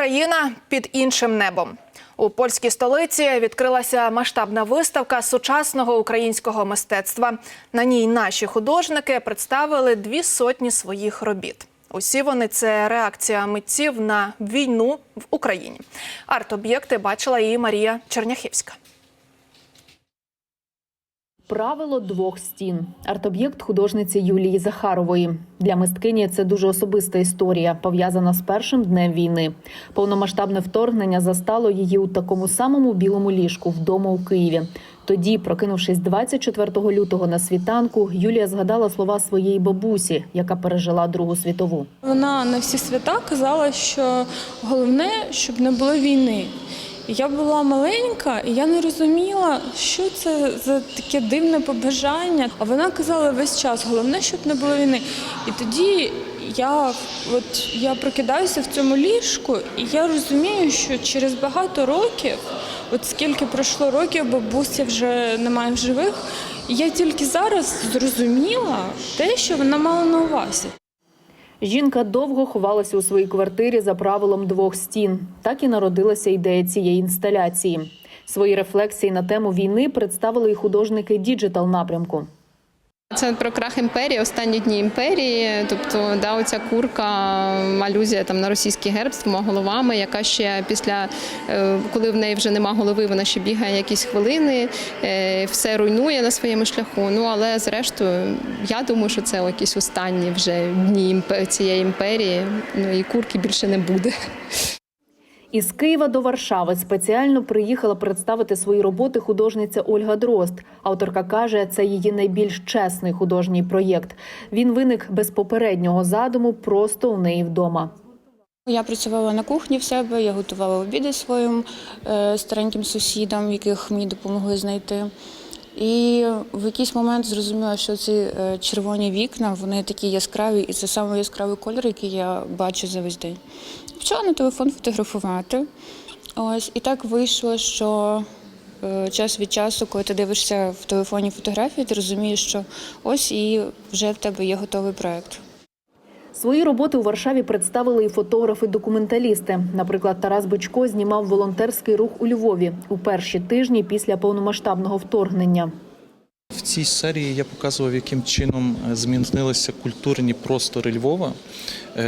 Україна під іншим небом. У польській столиці відкрилася масштабна виставка сучасного українського мистецтва. На ній наші художники представили дві сотні своїх робіт. Усі вони це реакція митців на війну в Україні. Арт-об'єкти бачила і Марія Черняхівська. Правило двох стін. Арт-об'єкт художниці Юлії Захарової. Для мисткині це дуже особиста історія, пов'язана з першим днем війни. Повномасштабне вторгнення застало її у такому самому білому ліжку вдома у Києві. Тоді, прокинувшись 24 лютого на світанку, Юлія згадала слова своєї бабусі, яка пережила Другу світову. Вона на всі свята казала, що головне, щоб не було війни. Я була маленька, і я не розуміла, що це за таке дивне побажання. А вона казала весь час: головне, щоб не було війни. І тоді я, от я прокидаюся в цьому ліжку, і я розумію, що через багато років, от скільки пройшло років, бабуся вже немає в живих, і я тільки зараз зрозуміла те, що вона мала на увазі. Жінка довго ховалася у своїй квартирі за правилом двох стін. Так і народилася ідея цієї інсталяції. Свої рефлексії на тему війни представили і художники діджитал напрямку. Це про крах імперії, останні дні імперії. Тобто, да, оця курка, алюзія там на російський герб з двома головами, яка ще після, е, коли в неї вже нема голови, вона ще бігає якісь хвилини, е, все руйнує на своєму шляху. Ну але зрештою, я думаю, що це якісь останні вже дні цієї імперії. Ну і курки більше не буде. Із Києва до Варшави спеціально приїхала представити свої роботи художниця Ольга Дрозд. Авторка каже, це її найбільш чесний художній проєкт. Він виник без попереднього задуму, просто у неї вдома. Я працювала на кухні в себе, я готувала обіди своїм е, стареньким сусідам, яких мені допомогли знайти. І в якийсь момент зрозуміла, що ці е, червоні вікна вони такі яскраві, і це саме яскравий кольор, який я бачу за весь день. Почала на телефон фотографувати. Ось і так вийшло, що е, час від часу, коли ти дивишся в телефоні фотографії, ти розумієш, що ось і вже в тебе є готовий проект. Свої роботи у Варшаві представили і фотографи-документалісти. Наприклад, Тарас Бичко знімав волонтерський рух у Львові у перші тижні після повномасштабного вторгнення. В цій серії я показував, яким чином змінилися культурні простори Львова,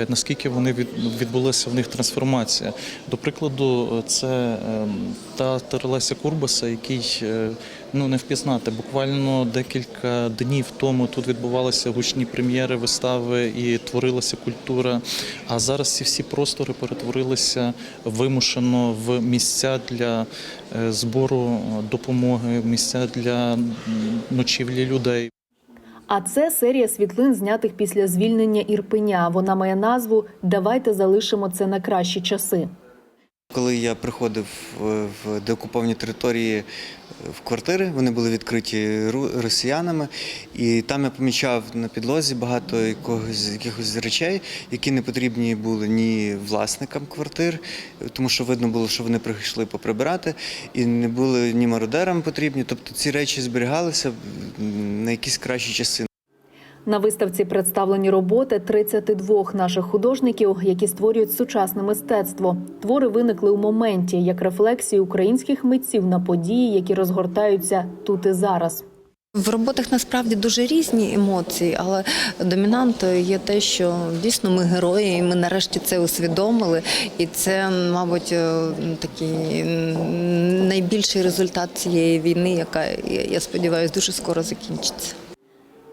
наскільки вони від- відбулася в них трансформація. До прикладу, е, це ем, театр Леся Курбаса, який е, ну не впізнати. Буквально декілька днів тому тут відбувалися гучні прем'єри, вистави і творилася культура. А зараз ці всі простори перетворилися вимушено в місця для е, збору допомоги, місця для ночівлі людей. А це серія світлин, знятих після звільнення Ірпеня. Вона має назву Давайте залишимо це на кращі часи. Коли я приходив в- в деокуповані території е, в квартири, вони були відкриті росіянами, і там я помічав на підлозі багато якогось якихось речей, які не потрібні були ні власникам квартир, тому що видно було, що вони прийшли поприбирати, і не були ні мародерам потрібні. Тобто ці речі зберігалися на якісь кращі часи. На виставці представлені роботи 32 наших художників, які створюють сучасне мистецтво. Твори виникли у моменті як рефлексії українських митців на події, які розгортаються тут і зараз. В роботах насправді дуже різні емоції, але домінантою є те, що дійсно ми герої, і ми нарешті це усвідомили. І це, мабуть, е, такий найбільший результат цієї війни, яка я- я сподіваюся дуже скоро закінчиться.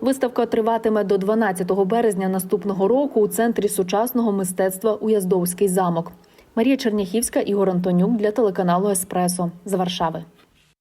Виставка триватиме до 12 березня наступного року у центрі сучасного мистецтва Уяздовський замок. Марія Черняхівська, Ігор Антонюк для телеканалу Еспресо з Варшави.